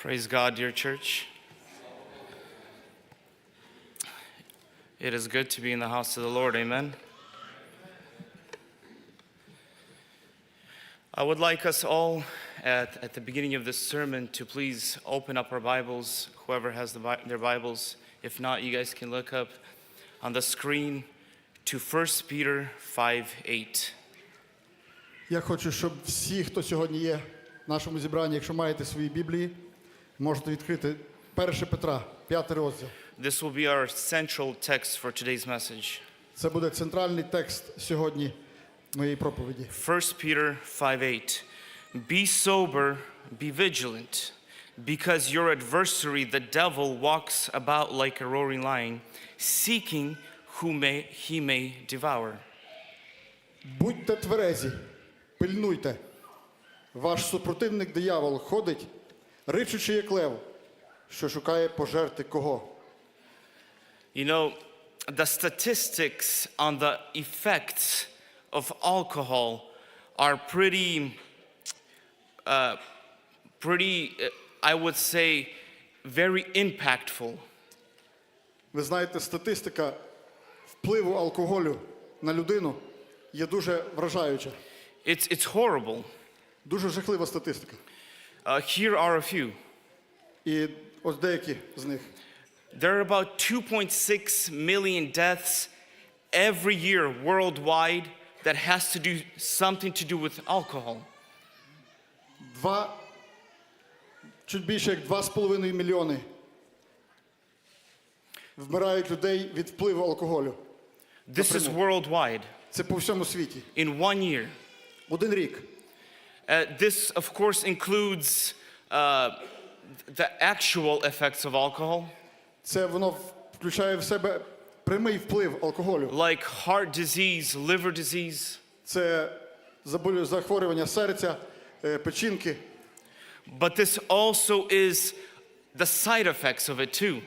Praise God, dear church. It is good to be in the house of the Lord. Amen. I would like us all at, at the beginning of this sermon to please open up our Bibles, whoever has the, Bi- their Bibles. If not, you guys can look up on the screen to 1 Peter 5 8. Я хочу, щоб всі, хто сьогодні є в нашому зібранні, якщо маєте свої Біблії, можете відкрити 1 Петра, 5 розділ. This will be our central text for today's message. Це буде центральний текст сьогодні моєї проповіді. 1 Peter 5 8. Be sober, be vigilant, because your adversary, the devil, walks about like a roaring lion, seeking whom may, he may devour. Будьте тверезі, пильнуйте. Ваш супротивник диявол ходить, ричучи як лев, що шукає пожерти кого. You know, the statistics on the effects of alcohol are pretty, uh, pretty, uh, I would say, very impactful. Ви знаєте, статистика впливу алкоголю на людину є дуже вражаюча. It's, it's horrible. Дуже жахлива статистика. Uh, here are a few. І ось деякі з них. There are about 2.6 million deaths every year worldwide that has to do something to do with alcohol. Два, чуть більше як 2,5 мільйони вмирають людей від впливу алкоголю. This is worldwide Це по всьому світі. in one year. Один рік. Uh, this, of course, includes uh, the actual effects of alcohol, Це воно включає в себе прямий вплив алкоголю. like heart disease, liver disease, Це заболю- захворювання серця, е, печінки. but this also is the side effects of it too,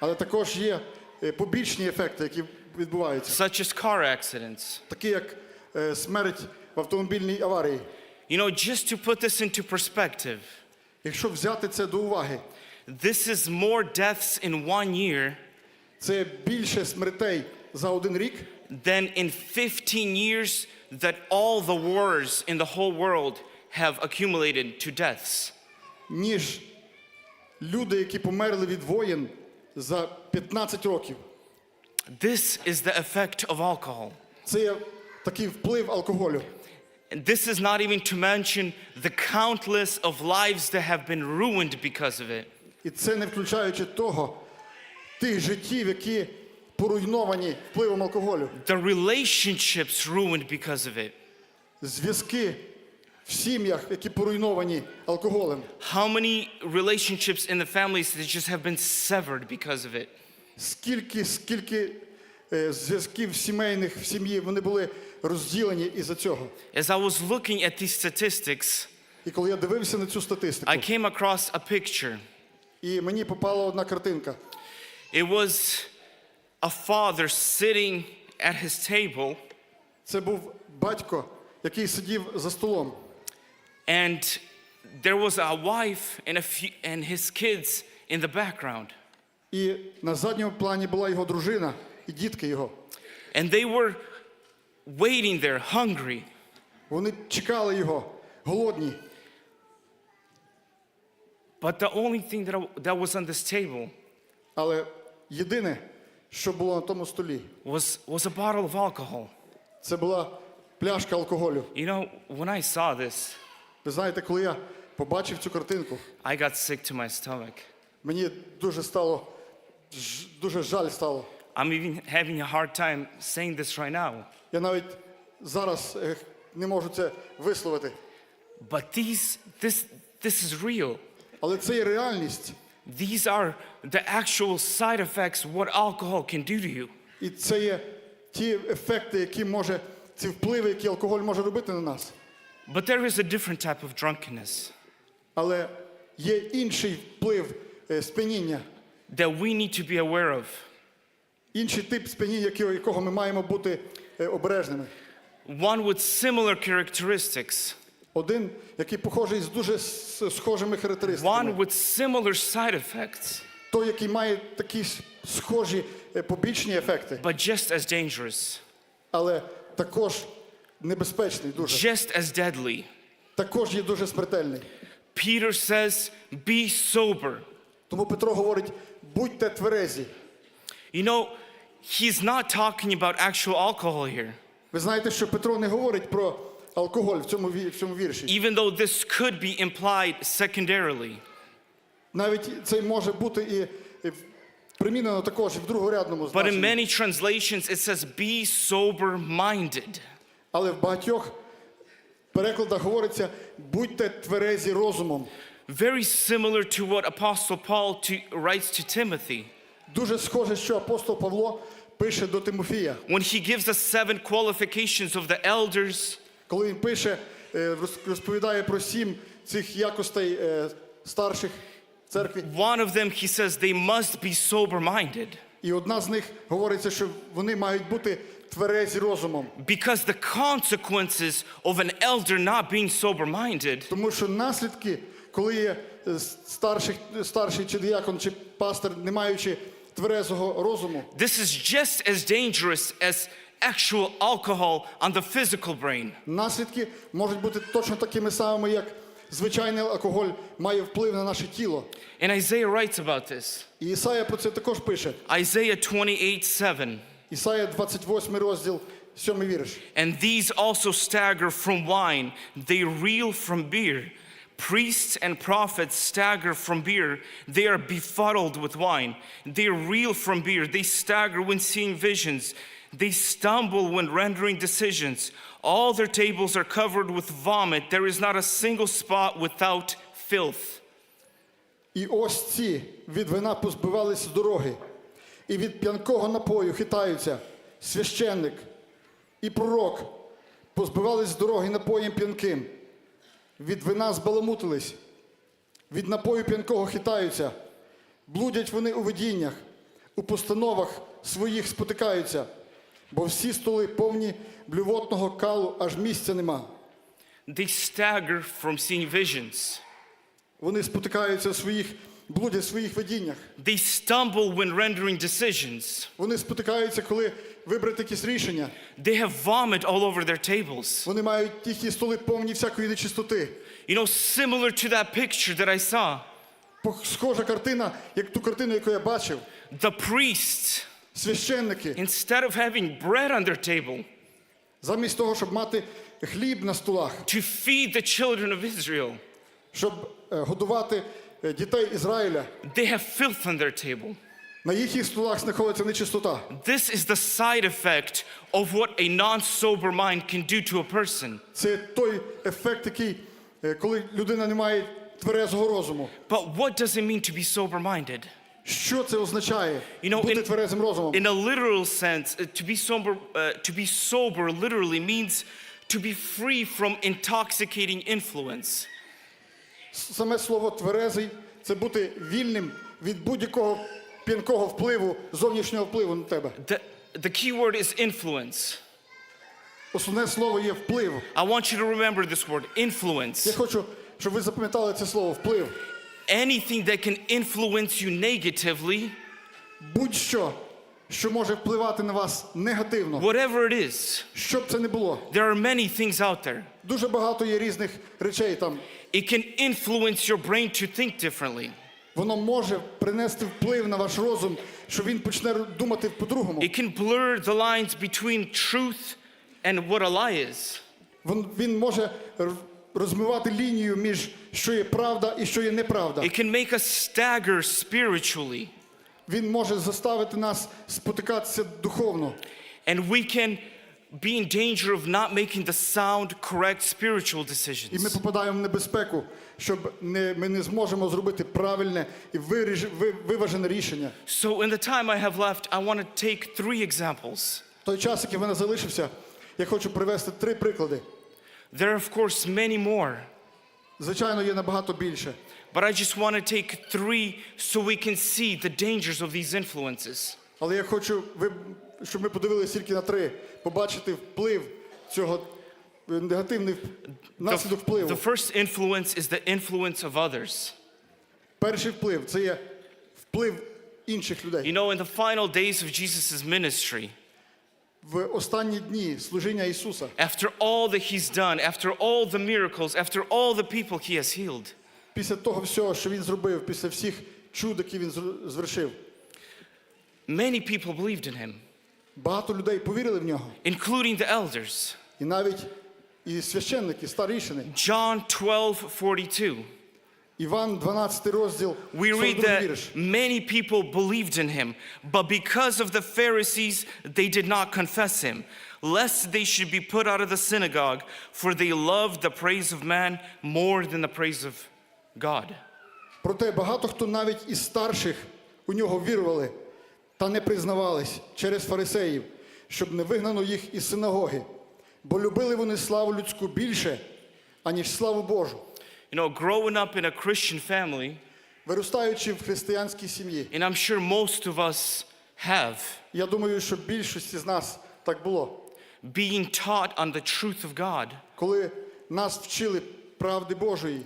Але також є е, побічні ефекти, які відбуваються, such as car accidents. такі як е, смерть в автомобільній аварії. You know, just to put this into perspective, Якщо взяти це до уваги, this is more deaths in one year це більше смертей за один рік, than in 15 years that all the wars in the whole world have accumulated to deaths. ніж люди, які померли від воєн за 15 років. This is the effect of alcohol. Це є такий вплив алкоголю. And this is not even to mention the countless of lives that have been ruined because of it. І це не включаючи того, тих життів, які поруйновані впливом алкоголю. The relationships ruined because of it. Зв'язки в сім'ях, які поруйновані алкоголем. How many relationships in the families that just have been severed because of it? Скільки, скільки е, зв'язків сімейних в сім'ї вони були розділені із-за цього. As I was looking at these statistics, І коли я дивився на цю статистику, I came across a picture. і мені попала одна картинка. It was a father sitting at his table, Це був батько, який сидів за столом. and there was a wife and, a few, and his kids in the background. І на задньому плані була його дружина і дітки його. And they were waiting there, hungry. Вони чекали його, голодні. But the only thing that, I- that was on this table Але єдине, що було на тому столі, was, was a bottle of alcohol. це була пляшка алкоголю. You know, when I saw this, Ви знаєте, коли я побачив цю картинку, I got sick to my stomach. мені дуже стало ж- дуже жаль стало. I'm even having a hard time saying this right now. Я навіть зараз е, не можу це висловити. But these, this, this is real. Але це є реальність. These are the actual side effects what alcohol can do to you. І це є ті ефекти, які може, ці впливи, які алкоголь може робити на нас. But there is a different type of drunkenness Але є інший вплив е, сп'яніння, that we need to be aware of. Інший тип сп'яніння, якого- ми маємо бути е, обережними. One with similar characteristics, Один, який похожий з дуже схожими one with similar side effects, Той, який має такі схожі е, побічні ефекти, but just as dangerous, але також небезпечний дуже. just as deadly. Також є дуже смертельний. Peter says, Be sober. Тому Петро говорить: будьте тверезі. You know, he's not talking about actual alcohol here, Ви знаєте, що Петро не говорить про алкоголь в цьому, ві- в цьому вірші. even though this could be implied secondarily. Навіть це може бути і, і примінено також і в другорядному But in значенні. many translations, it says, Be sober minded. Але в багатьох перекладах говориться: будьте тверезі розумом. Very similar to what Apostle Paul to, writes to Timothy Дуже схоже, що апостол Павло пише до Тимофія, when he gives us seven qualifications of the elders. коли він пише, е, розповідає про сім цих якостей е, старших церкві. One of them, he says, they must be sober minded І одна з них говориться, що вони мають бути тверезі розумом. because the consequences of an elder not being sober minded Тому що наслідки, коли є е, старший, старший чи діякон, чи пастор, не маючи тверезого розуму, This is just as dangerous as actual alcohol on the physical brain. наслідки можуть бути точно такими самими, як звичайний алкоголь має вплив на наше тіло. And Isaiah writes about this. І Ісая про це також пише. Isaiah 28 7. Ісая 28 розділ, 7 вірш. And these also stagger from wine, they reel from beer. Priests and prophets stagger from beer. They are befuddled with wine. They reel from beer. They stagger when seeing visions. They stumble when rendering decisions. All their tables are covered with vomit. There is not a single spot without filth. І ось ці від вина позбивались з дороги, і від п'янкого напою хитаються священник і пророк, позбивались з дороги напоєм п'янким, Від вина збаламутились, від напою п'янкого хитаються, блудять вони у видіннях, у постановах своїх спотикаються, бо всі столи повні блювотного калу, аж місця нема. They stagger from seeing visions. Вони спотикаються в своїх, блудять в своїх видіннях. They stumble when rendering decisions. Вони спотикаються, коли вибрати якісь рішення. They have vomit all over their tables. Вони мають їхні столи повні всякої нечистоти. You know, similar to that picture that I saw. Схожа картина, як ту картину, яку я бачив. The priests, Священники, instead of having bread on their table замість того, щоб мати хліб на столах, to feed the children of Israel, щоб е, годувати е, дітей Ізраїля, they have filth on their table. на їхніх столах знаходиться нечистота. This is the side effect of what a non sober mind can do to a person. Це той ефект, який, е, коли людина не має тверезого розуму. But what does it mean to be sober minded? Що це означає You know, бути in- тверезим розумом? In a literal sense, uh, to be sober, uh, to be sober literally means to be free from intoxicating influence. Саме слово тверезий це бути вільним від будь-якого п'янкого впливу, зовнішнього впливу на тебе. The, the key word is influence. Основне слово є вплив. I want you to remember this word Я influence. хочу, щоб ви запам'ятали це слово вплив. Anything that can influence you negatively, Будь-що, що може впливати на вас негативно, whatever it is. що б це не було. There are many things out there. Дуже багато є різних речей там. It can influence your brain to think differently. Воно може принести вплив на ваш розум, що він почне думати по-другому. It can blur the lines between truth and what a lie is. Він, він може розмивати лінію між що є правда і що є неправда. It can make us stagger spiritually. Він може заставити нас спотикатися духовно. And we can be in danger of not making the sound, correct spiritual І ми decisions. попадаємо в небезпеку, щоб не, ми не зможемо зробити правильне і виріж, ви, виважене рішення. So, in the time I have left, I want to take three examples. В той час, який в мене залишився, я хочу привести три приклади. There are, of course, many more, Звичайно, є набагато більше. but I just want to take three so we can see the dangers of these influences. Але я хочу, ви- щоб ми подивилися тільки на три, побачити вплив цього негативний наслідок впливу. the first influence is the influence of others. Перший вплив це є вплив інших You know, in the final days of Jesus' ministry, В останні дні служіння Ісуса, after all that he's done, after all the miracles, after all the people he has healed, після того всього, що він зробив, після всіх чуд, які він звершив, many people believed in him, багато людей повірили в нього. including the elders. І навіть і священники, старішини. John 12 42. Іван 12 розділ, We read 42 that вірш. many people believed in him, but because of the Pharisees, they did not confess him, lest they should be put out of the synagogue, for they loved the praise of man more than the praise of God. Проте багато хто навіть із старших у нього вірували та не признавались через фарисеїв, щоб не вигнано їх із синагоги, бо любили вони славу людську більше, аніж славу Божу. You know, growing up in a Christian family, Виростаючи в християнській сім'ї, and I'm sure most of us have, я думаю, що більшості з нас так було. being taught on the truth of God, Коли нас вчили правди Божої,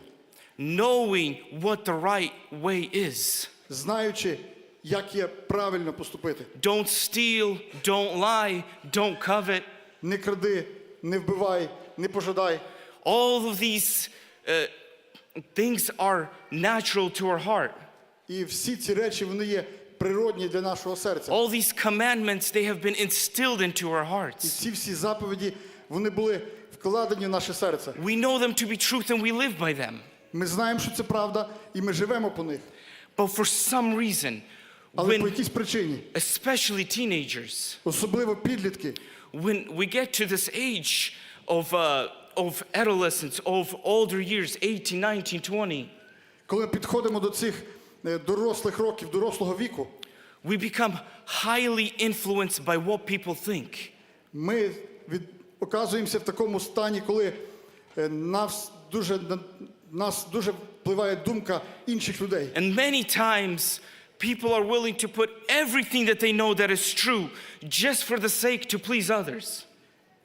knowing what the right way is. знаючи, як є правильно поступити. Don't steal, don't lie, don't covet. Не кради, не вбивай, не пожадай. All of these uh, things are natural to our heart. І всі ці речі вони є природні для нашого серця. All these commandments, they have been instilled into our І ці всі заповіді вони були вкладені в наше серце. We know them to be truth and we live by them. Ми знаємо, що це правда, і ми живемо по них. But for some reason, Але по when, якійсь причині, especially teenagers, особливо підлітки, when we get to this age of, uh, of adolescence, of older years, 18, 19, 20, коли підходимо до цих е, дорослих років, дорослого віку, we become highly influenced by what people think. ми від, оказуємося в такому стані, коли е, нас дуже, на нас дуже впливає думка інших людей. And many times, people are willing to put everything that they know that is true just for the sake to please others.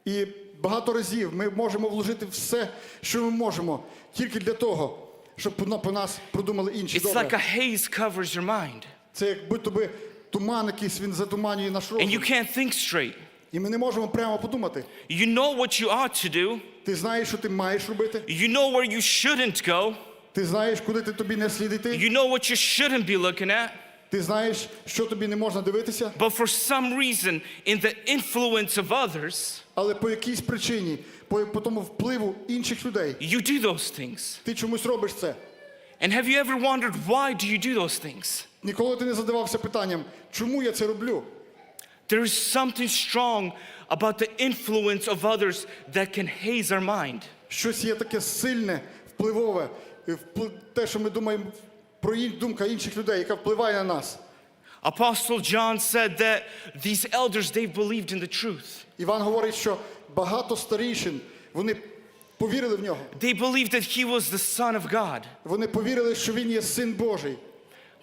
І багато разів ми можемо вложити все, що ми можемо, тільки для того, щоб по на- по нас продумали інші It's like a добре. haze covers your mind, Це як будто би туман якийсь, він затуманює наш and you розум. can't think straight. І ми не можемо прямо подумати. You know what you ought to do, Ти знаєш, що ти маєш робити, you know where you shouldn't go, ти знаєш, куди ти тобі не слід йти, you know what you shouldn't be looking at, Ти знаєш, що тобі не можна дивитися, but for some reason, in the influence of others, але по якійсь причині, по, по тому впливу інших людей, you do those things. ти чомусь робиш це. And have you ever wondered why do you do those things? Ніколи ти не задавався питанням, чому я це роблю? There is something strong about the influence of others that can haze our mind. Щось є таке сильне, впливове, те, що ми думаємо про думка інших людей, яка впливає на нас. Apostle John said that these elders, they believed in the truth. Іван говорить, що багато старішин, вони повірили в нього. They believed that he was the Son of God. Вони повірили, що він є син Божий.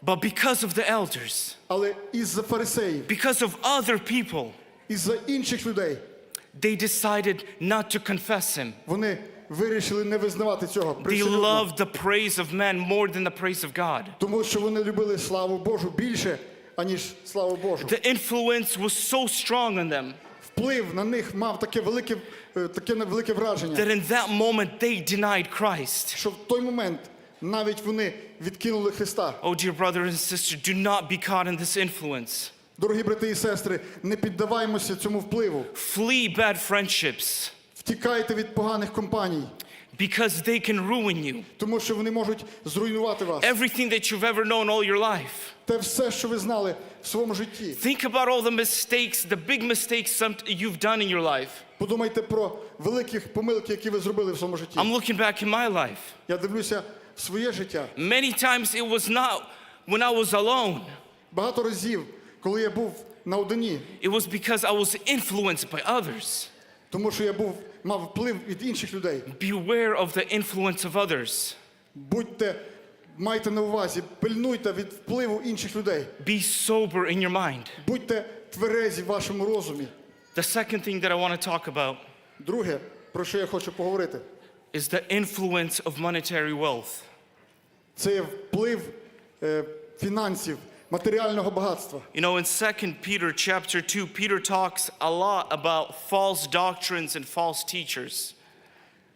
But because of the elders, Але із-за фарисеїв, because of other people, із-за інших людей, they decided not to confess him. вони вирішили не визнавати цього. They loved the praise of man more than the praise of God. Тому що вони любили славу Божу більше, аніж славу Божу. The influence was so strong on them Вплив на них мав таке велике, е, таке велике враження, that in that moment they denied Christ. що в той момент навіть вони відкинули Христа. Oh, dear brother and sister, do not be caught in this influence. Дорогі брати і сестри, не піддаваймося цьому впливу. Flee bad friendships Втікайте від поганих компаній, because they can ruin you. тому що вони можуть зруйнувати вас. Everything that you've ever known all your life. Те все, що ви знали в своєму житті. Think about all the mistakes, the big mistakes some, you've done in your life. Подумайте про великі помилки, які ви зробили в своєму житті. I'm looking back in my life. Я дивлюся в своє життя. Many times it was not when I was alone, Багато разів, коли я був наодині, it was because I was influenced by others. Тому що я був мав вплив від інших людей. Beware of the influence of others. Будьте, майте на увазі, пильнуйте від впливу інших людей. Be sober in your mind. Будьте тверезі в вашому розумі. The second thing that I want to talk about Друге про що я хочу поговорити. is the influence of monetary wealth. Це вплив е, фінансів, матеріального багатства. You know, in 2 Peter chapter 2, Peter talks a lot about false doctrines and false teachers.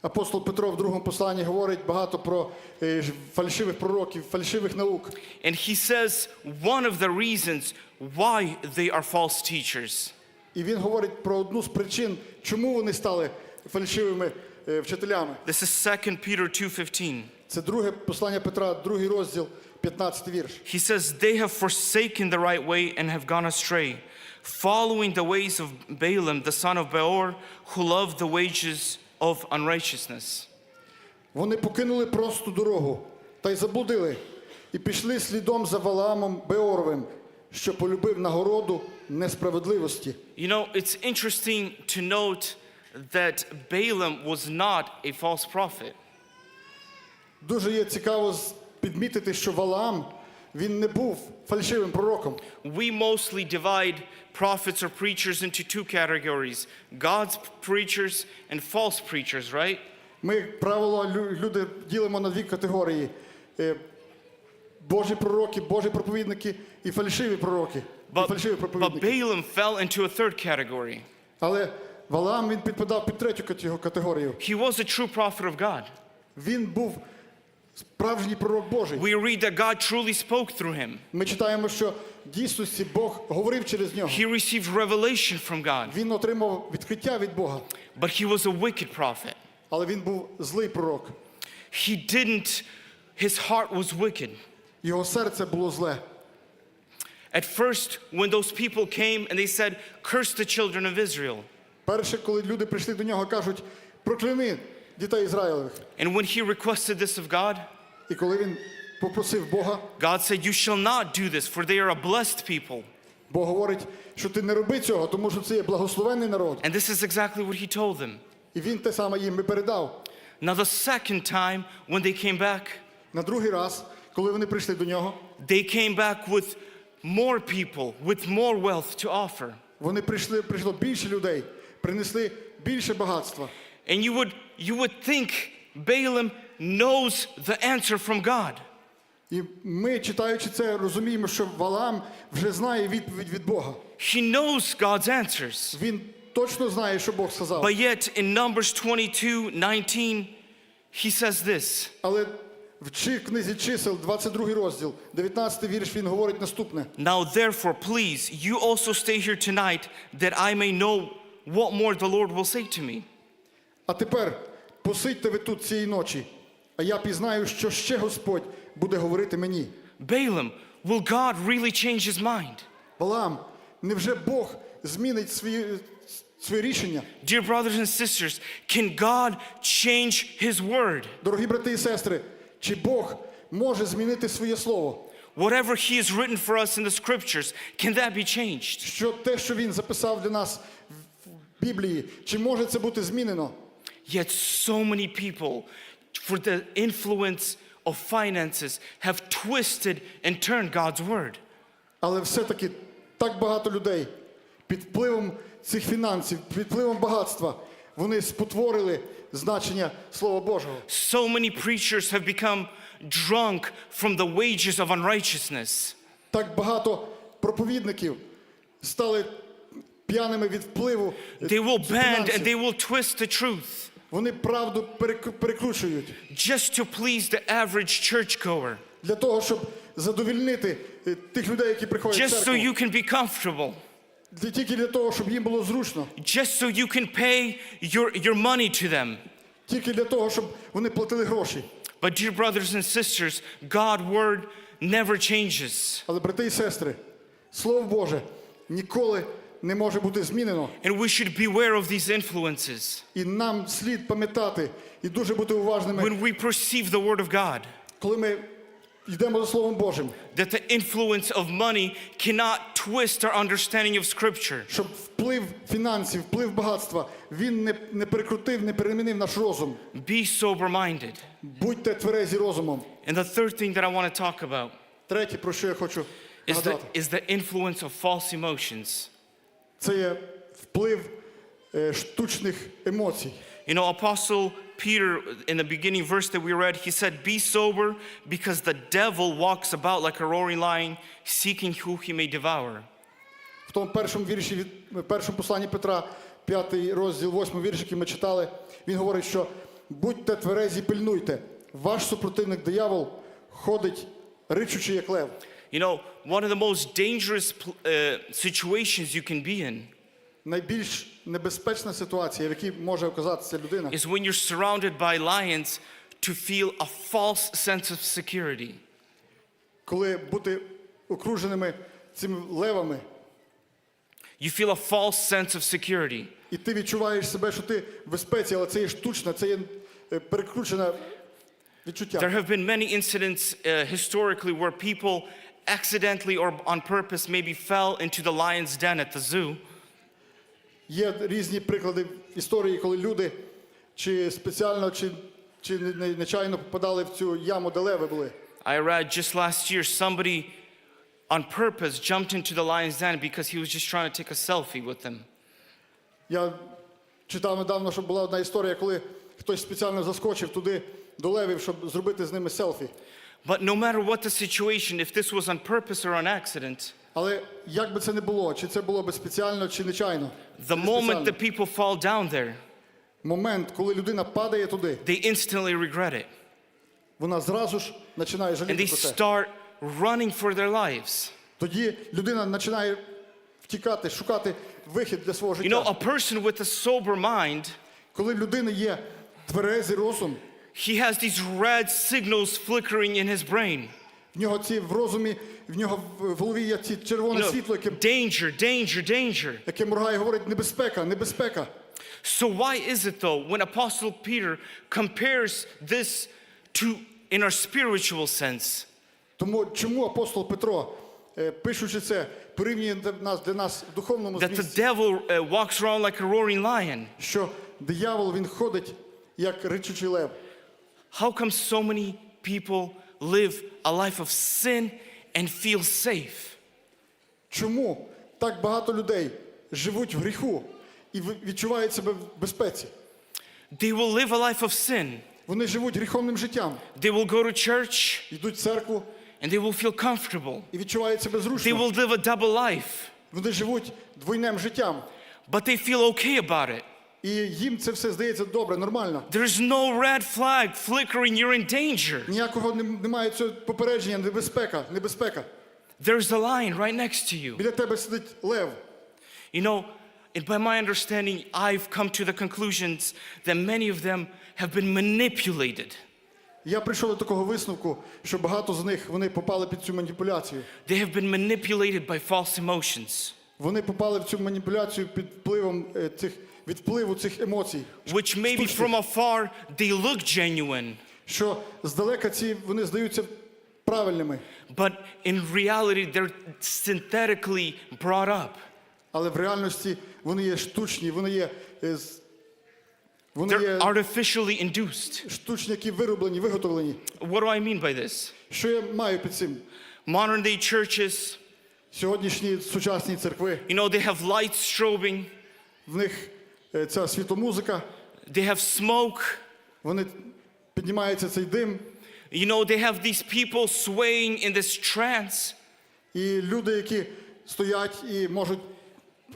Апостол Петро в другому посланні говорить багато про е, ж- фальшивих пророків, фальшивих наук. And he says one of the reasons why they are false teachers І він говорить про одну з причин, чому вони стали фальшивими е, вчителями. This is 2 Peter 2:15. Це друге послання Петра, другий розділ, 15 вірш. He says they have forsaken the right way and have gone astray, following the ways of Balaam the son of Beor, who loved the wages of unrighteousness. Вони покинули просту дорогу та й заблудили, і пішли слідом за Валаамом Беоровим, що полюбив нагороду несправедливості. You know, it's interesting to note that Balaam was not a false prophet. Дуже є цікаво підмітити, що Валаам він не був фальшивим пророком. We mostly divide prophets or preachers into two categories God's preachers and false preachers, right? Ми, як правило, люди ділимо на дві категорії: Е, Божі пророки, Божі проповідники і фальшиві пророки. І But, but. Balaam fell into a third category. Але Валаам він підпадав під третю категорію. He was a true prophet of God. Він був справжній пророк Божий. We read that God truly spoke through him. Ми читаємо, що в дійсності Бог говорив через нього. He received revelation from God, Він отримав відкриття від Бога, but he was a wicked prophet. але він був злий пророк. He didn't, his heart was wicked. Його серце було зле. At first, when those people came and they said, Curse the children of Israel. Перше, коли люди прийшли до нього, кажуть: прокляни дітей Ізраїлевих. And when he requested this of God, І коли він попросив Бога, God said, You shall not do this, for they are a blessed people. Бог говорить, що ти не роби цього, тому що це є благословенний народ. And this is exactly what he told them. І він те саме їм і передав. Now, the second time when they came back, На другий раз, коли вони прийшли до нього, they came back with more people, with more wealth to offer. вони прийшли, прийшло більше людей, принесли більше багатства. And you would, you would think Balaam knows the answer from God. І ми, читаючи це, розуміємо, що Валаам вже знає відповідь від Бога. He knows God's answers. Він точно знає, що Бог сказав. But yet, in Numbers 22 19, he says this Але в книзі чисел, 22 розділ, 19 вірш, він говорить наступне. Now, therefore, please, you also stay here tonight that I may know what more the Lord will say to me. А тепер посидьте ви тут цієї ночі, а я пізнаю, що ще Господь буде говорити мені. Balaam, will God really change his mind? Валаам, невже Бог змінить свої, своє рішення? Dear brothers and sisters, can God change his word? Дорогі брати і сестри, чи Бог може змінити своє слово? Whatever he has written for us in the scriptures, can that be changed? Що те, що він записав для нас в Біблії, чи може це бути змінено? Yet so many people, for the influence of finances, have twisted and turned God's word. Але все-таки так багато людей під впливом цих фінансів, під впливом багатства, вони спотворили значення Слова Божого. So many preachers have become drunk from the wages of unrighteousness. Так багато проповідників стали п'яними від впливу. е, They will bend and фінансів. they will twist the truth Вони правду перекручують just to please the average churchgoer, для того, щоб задовільнити е, тих людей, які приходять в just so you can be comfortable, Для- Тільки для того, щоб їм було зручно. just so you can pay your, your money to them. Тільки для того, щоб вони платили гроші. But, dear brothers and sisters, God's word never changes. Але, брати і сестри, Слово Боже ніколи не може бути змінено. And we should beware of these influences І нам слід пам'ятати і дуже бути уважними, when we perceive the word of God. коли ми йдемо за Словом Божим, That the influence of money cannot twist our understanding of Scripture. щоб вплив фінансів, вплив багатства, він не, не перекрутив, не перемінив наш розум. Be sober minded. Будьте тверезі розумом. And the third thing that I want to talk about Третє, про що я хочу is the, нагадати, is the influence of false emotions. Це є вплив е, штучних емоцій. You know, Apostle Peter, in the beginning verse that we read, he said, Be sober because the devil walks about like a roaring lion, seeking who he may devour. В тому першому вірші від першому посланні Петра, п'ятий розділ, восьмий вірш, який ми читали, він говорить, що будьте тверезі, пильнуйте. Ваш супротивник диявол ходить, ричучи як лев. You know, one of the most dangerous pl- uh, situations you can be in Найбільш небезпечна ситуація, в якій може оказатися людина, is when you're surrounded by lions to feel a false sense of security. коли бути окруженими цими левами, You feel a false sense of security. і ти відчуваєш себе, що ти в безпеці, але це є штучне, це є е, перекручене відчуття. There have been many incidents uh, historically where people accidentally or on purpose maybe fell into the lion's den at the zoo. Є різні приклади історії, коли люди чи спеціально, чи, чи не- не- нечайно попадали в цю яму, де леви були. I read just last year somebody on purpose jumped into the lion's den because he was just trying to take a selfie with them. Я читав недавно, що була одна історія, коли хтось спеціально заскочив туди до левів, щоб зробити з ними селфі. But no matter what the situation, if this was on purpose or on accident, Але як би це не було, чи це було би спеціально, чи нечайно, the не moment спеціально, that people fall down there, момент, коли людина падає туди, they instantly regret it. вона зразу ж починає And жаліти they про це. start running for their lives. Тоді людина починає втікати, шукати вихід для свого You життя. know, a person with a sober mind, Коли в людини є тверезий розум, he has these red signals flickering in his brain. в нього ці в розумі, в нього в в голові є ці You червоне know, світло, яке, danger, danger, danger. яке моргає і говорить небезпека, небезпека. So why is it though when Apostle Peter compares this to in our spiritual sense? Тому чому апостол Петро, е, пишучи це, порівнює для нас, для нас в духовному That the змісті, devil uh, walks around like a roaring lion. що диявол він ходить як ричучий лев. How come so many people live a life of sin and feel safe? Чому так багато людей живуть в гріху і ви- відчувають себе в безпеці? They will live a life of sin. Вони живуть гріховним життям, They will go to church йдуть в церкву and they will feel comfortable. і відчувають себе They зручно. will live a double life, Вони живуть двойним життям. but they feel okay about it. І їм це все здається добре, нормально. There's no red flag flickering, you're in danger. Ніякого нем- немає цього попередження, небезпека, небезпека. There's a lion right next to you. Біля тебе сидить лев. You know, and by my understanding, I've come to the conclusions that many of them have been manipulated. Я прийшов до такого висновку, що багато з них вони попали під цю маніпуляцію. They have been manipulated by false emotions, Вони попали в цю маніпуляцію під впливом е, цих від впливу цих емоцій. which maybe from afar they look genuine, що здалека ці вони здаються правильними, but in reality they're synthetically brought up. але в реальності вони є штучні, вони є е, вони They're є artificially induced. штучні, які вироблені, виготовлені. What do I mean by this? Що я маю під цим? Modern day churches, Сьогоднішні сучасні церкви, you know, they have lights strobing, в них е, ця світомузика, they have smoke, вони піднімається цей дим, you know, they have these people swaying in this trance. і люди, які стоять і можуть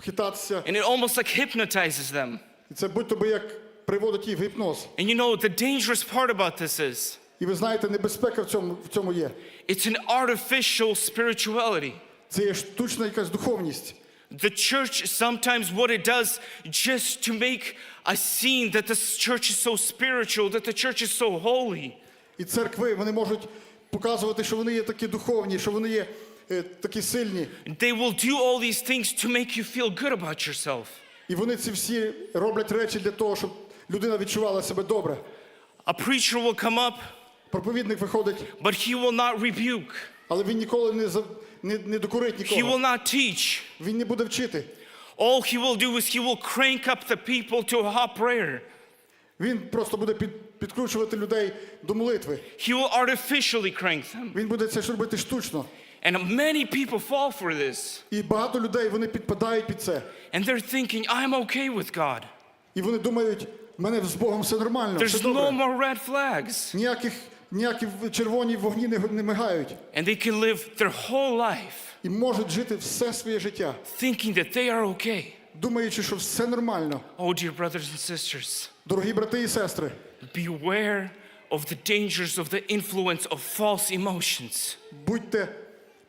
хитатися, And it almost like hypnotizes them. і це будь-то би як приводить їх в гіпноз. And you know, the dangerous part about this is І ви знаєте, небезпека в цьому, в цьому є. it's an artificial spirituality. Це є штучна якась духовність. The church sometimes what it does just to make a scene that the church is so spiritual, that the church is so holy. І церкви вони можуть показувати, що вони є такі духовні, що вони є е, такі сильні. They will do all these things to make you feel good about yourself. І вони ці всі роблять речі для того, щоб людина відчувала себе добре. A preacher will come up, Проповідник виходить, but he will not rebuke. але він ніколи не, не, не докурить He will нікого. not teach. Він не буде вчити. All he will do is he will crank up the people to a hot prayer. Він просто буде під, підкручувати людей до молитви. He will artificially crank them. Він буде це ж робити штучно. And many people fall for this. І багато людей вони підпадають під це. And they're thinking, I'm okay with God. І вони думають, в мене з Богом все нормально, все There's добре. no more red flags. Ніяких, ніякі червоні вогні не, не мигають. And they can live their whole life І можуть жити все своє життя, thinking that they are okay. думаючи, що все нормально. Oh, dear brothers and sisters, Дорогі брати і сестри, beware of the dangers of the influence of false emotions. будьте,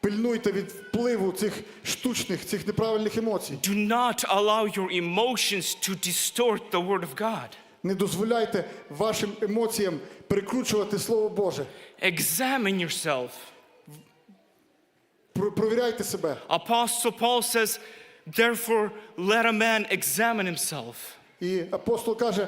пильнуйте від впливу цих штучних, цих неправильних емоцій. Do not allow your emotions to distort the Word of God. Не дозволяйте вашим емоціям перекручувати Слово Боже. Examine yourself. Про- Провіряйте себе. Apostle Paul says, Therefore, let a man examine himself. І апостол каже,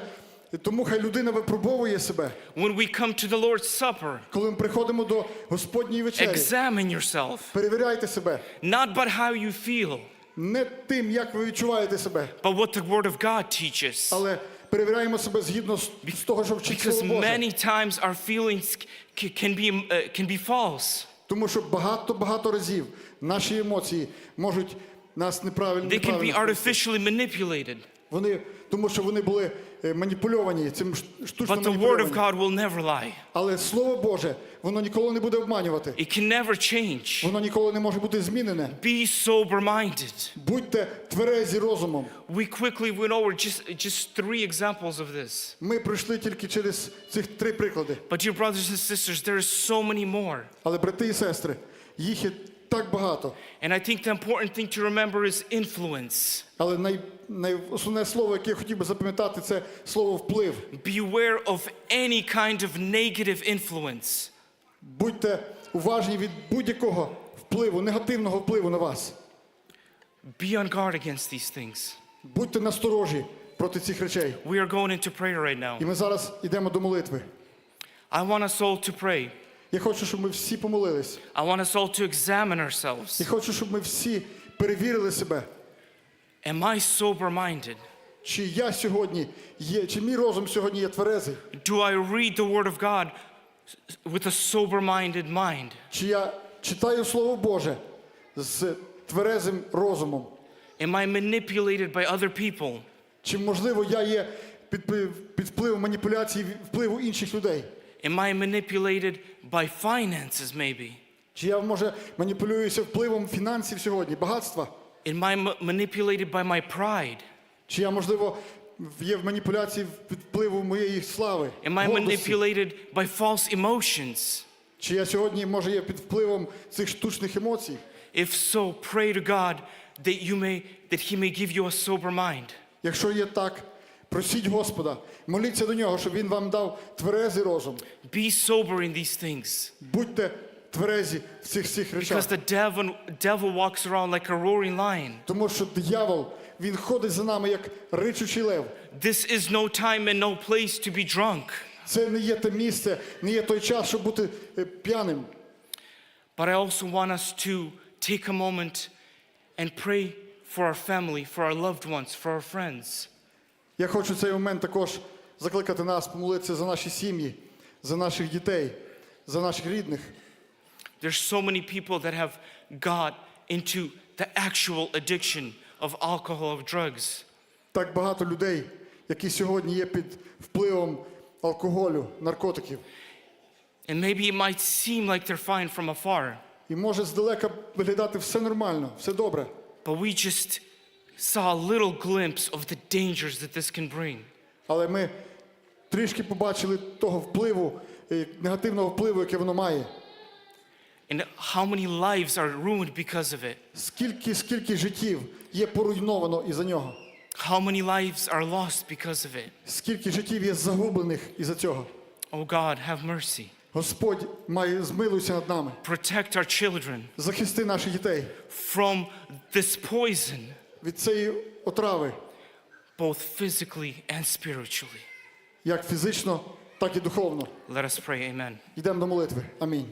тому хай людина випробовує себе. When we come to the Lord's Supper, Коли ми приходимо до Господньої вечері, examine yourself, перевіряйте себе. not by how you feel, Не тим, як ви відчуваєте себе, but what the Word of God teaches. але перевіряємо себе згідно з того, що вчить Because Слово Боже. many times our feelings c- can be, uh, can be false. Тому що багато-багато разів наші емоції можуть нас неправильно, They can be неправильно artificially manipulated. Вони, тому що вони були маніпульовані, цим ш- штучно But the Word of. God will never lie. Але Слово Боже, воно ніколи не буде обманювати. It can never change. Воно ніколи не може бути змінене. Be sober minded. Будьте тверезі розумом. We quickly went over just, just three examples of this. Ми пройшли тільки через цих три приклади. But, dear brothers and sisters, there is so many more. Але, брати і сестри, їх є так багато. And I think the important thing to remember is influence. Але най, най, основне слово, яке я хотів би запам'ятати, це слово вплив. Beware of any kind of negative influence. Будьте уважні від будь-якого впливу, негативного впливу на вас. Be on guard against these things. Будьте насторожі проти цих речей. We are going into prayer right now. І ми зараз йдемо до молитви. I want us all to pray. Я хочу, щоб ми всі помолились. I want us all to examine ourselves. Я хочу, щоб ми всі перевірили себе, Am I sober minded? чи я сьогодні є, чи мій розум сьогодні є тверезий, Do I read the Word of God with a sober minded mind? чи я читаю Слово Боже з тверезим розумом, Am I manipulated by other people? чи можливо я є під, під впливом маніпуляцій впливу інших людей, Am I manipulated by finances, maybe? чи я може маніпулююся впливом фінансів сьогодні, багатства, Am I ma- manipulated by my pride? чи я можливо є в маніпуляції під впливом моєї слави, Am I гордості? manipulated by false emotions? чи я сьогодні може є під впливом цих штучних емоцій. If so, pray to God that you may that He may give you a sober mind. Якщо є так, просіть Господа, моліться до нього, щоб він вам дав тверезий розум. Be sober in these things. Будьте тверезі в цих всіх речах. Because the devil, devil walks around like a roaring lion. Тому що диявол, він ходить за нами як ричучий лев. This is no time and no place to be drunk. Це не є те місце, не є той час, щоб бути е, п'яним. But I also want us to take a moment and pray for our family, for our loved ones, for our friends. Я хочу в цей момент також закликати нас помолитися за наші сім'ї, за наших дітей, за наших рідних. There's so many people that have got into the actual addiction of alcohol, of drugs. Так багато людей, які сьогодні є під впливом алкоголю, наркотиків. And maybe it might seem like they're fine from afar, І може здалека виглядати все нормально, все добре. but we just saw a little glimpse of the dangers that this can bring. Але ми трішки побачили того впливу, е, негативного впливу, яке воно має. And how many lives are ruined because of it? Скільки, скільки життів є поруйновано із-за нього? How many lives are lost because of it? Скільки життів є загублених із-за цього? Oh God, have mercy. Господь має змилуйся над нами. Protect our children Захисти наших дітей from this poison, від цієї отрави, both physically and spiritually. як фізично, так і духовно. Let us pray, Amen. Йдемо до молитви. Амінь.